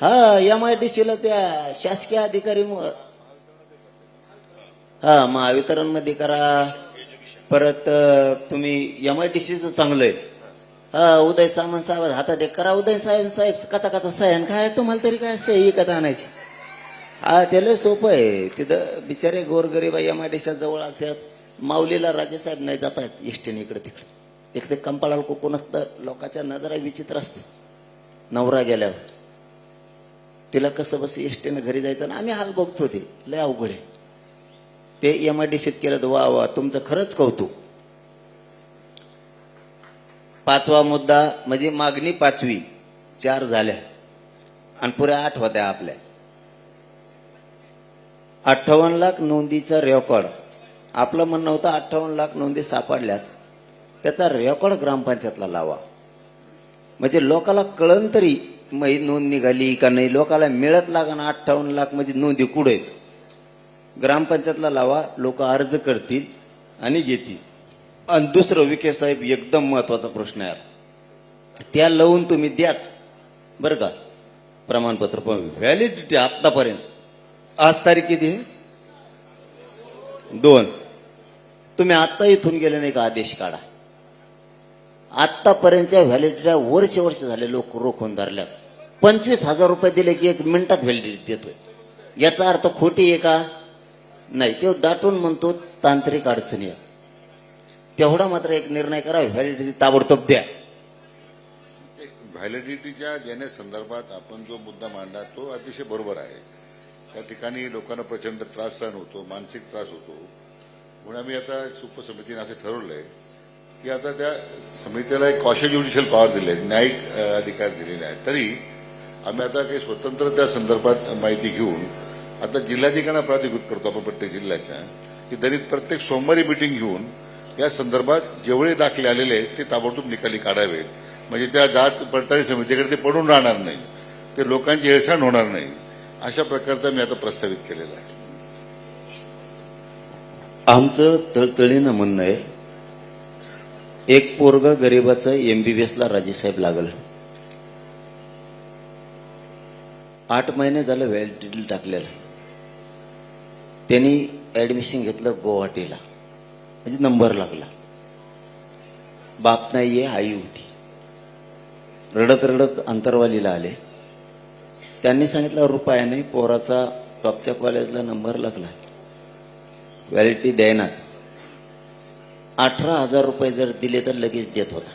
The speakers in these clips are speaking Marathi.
हा एम आय डी सीला त्या शासकीय अधिकारी हा महावितरणमध्ये करा. परत तुम्ही एम आय डी सीचं चांगलं आहे हा उदय सामंत साहेब हातात एक करा. उदय साहेब साहेब कचा कचा सह्यान काय तुम्हाला तरी काय सही विकत आणायची? हा त्याला सोपं आहे. तिथं बिचारे गोरगरीब एम आय डी जवळ असतात माऊलीला राजेसाहेब नाही जात आहेत इष्टीने इकडे तिकडे. एक ते कंपाळाला कोकून असतं. लोकांच्या नजरा विचित्र असते. नवरा गेल्यावर. तिला कसं बस एसटीनं घरी जायचं ना आम्ही हाल बघतो ते. लय अवघड आहे. ते एम आय डी सीत केलं तर वा वा तुमचं खरंच कौतुक. पाचवा मुद्दा म्हणजे मागणी पाचवी चार झाल्या. आणि पुऱ्या आठ होत्या आपल्या. अठ्ठावन्न लाख नोंदीचा रेकॉर्ड आपलं म्हणणं होतं अठ्ठावन्न लाख नोंदी सापडल्यात. त्याचा रेकॉर्ड ग्रामपंचायतला लावा. म्हणजे लोकाला कळन तरी मग ही नोंद निघाली का नाही लोकाला मिळत लागा अठ्ठावन्न लाख म्हणजे नोंदी कुठे आहेत? ग्रामपंचायतला लावा लोक अर्ज करतील आणि घेतील. आणि दुसरं विखे साहेब एकदम महत्त्वाचा प्रश्न आहे त्या लावून तुम्ही द्याच. बरं का? प्रमाणपत्र पण व्हॅलिडिटी आत्तापर्यंत. आज तारीख किती दोन. तुम्ही आत्ता इथून गेले नाही का? आदेश काढा. आत्तापर्यंतच्या व्हॅलिडिटीला वर्ष वर्ष झाले लोक रोखून धरल्यात. पंचवीस हजार रुपये दिले की एक मिनिटात व्हॅलिडिटी देतोय. याचा अर्थ खोटी आहे का? नाही. ते दाटून म्हणतो तांत्रिक अडचणी आहेत. तेवढा मात्र एक निर्णय करा व्हॅलिडिटी ताबडतोब द्या. व्हॅलिडिटीच्या देण्यासंदर्भात आपण जो मुद्दा मांडला तो अतिशय बरोबर आहे. त्या ठिकाणी लोकांना प्रचंड त्रास सहन होतो मानसिक त्रास होतो. म्हणून आम्ही आता सुपसमितीने असं ठरवलं ठरवलंय की आता त्या समितीला एक कॉशल ज्युडिशियल पॉवर दिले न्यायिक अधिकार दिलेले आहेत. तरी आम्ही आता काही स्वतंत्र त्या संदर्भात माहिती घेऊन आता जिल्हाधिकाऱ्यांना प्राधिकृत करतो आपण प्रत्येक जिल्ह्याच्या की दरीत प्रत्येक सोमवारी मिटिंग घेऊन या संदर्भात जेवढे दाखले आलेले आहेत ते ताबडतोब निकाली काढावेत. म्हणजे त्या जात पडताळी समितीकडे ते पडून राहणार नाही. ते लोकांची हेळसांड होणार नाही. अशा प्रकारचा मी आता प्रस्तावित केलेला आहे. आमचं तळतळीनं म्हणणं आहे एक पोरग गरीबाचं एमबीबीएसला राजेसाहेब लागलं. आठ महिने झालं व्हॅलिडिटी टाकलेलं. त्यांनी ऍडमिशन घेतलं गुवाहाटीला. म्हणजे नंबर लागला. बाप नाहीये आई होती. रडत रडत अंतरवालीला आले. त्यांनी सांगितलं रुपयाने पोराचा टॉपच्या कॉलेजला नंबर लागला. व्हॅलिडिटी द्यायनात. अठरा हजार रुपये जर दिले तर लगेच देत होता.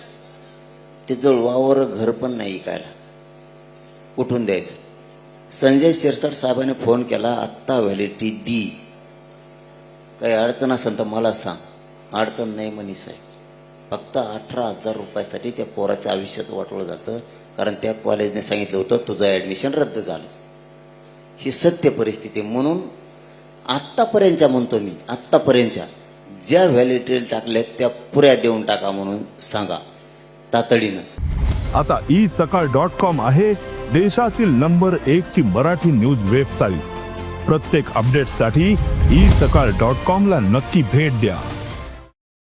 ते जळवावर घर पण नाही ऐकायला. उठून द्यायचं. संजय शिरसाट साहेबांनी फोन केला आत्ता व्हॅलिटी दी. काही अडचण असेल तर मला सांग. अडचण नाही म्हणी साहेब. फक्त अठरा हजार रुपयासाठी त्या पोराच्या आयुष्याचं वाटवलं जातं. कारण त्या कॉलेजने सांगितलं होतं तुझं ॲडमिशन रद्द झालं. ही सत्य परिस्थिती म्हणून आत्तापर्यंतच्या म्हणतो मी आत्तापर्यंतच्या. ज्या व्हॅलिडिटी टाकल्यात त्या पुऱ्या देऊन टाका म्हणून सांगा. तातडीनं. आता ई सकाळ डॉट कॉम आहे देशातील नंबर एक ची मराठी न्यूज वेबसाईट प्रत्येक अपडेटसाठी ई सकाळ डॉट कॉम ला नक्की भेट द्या.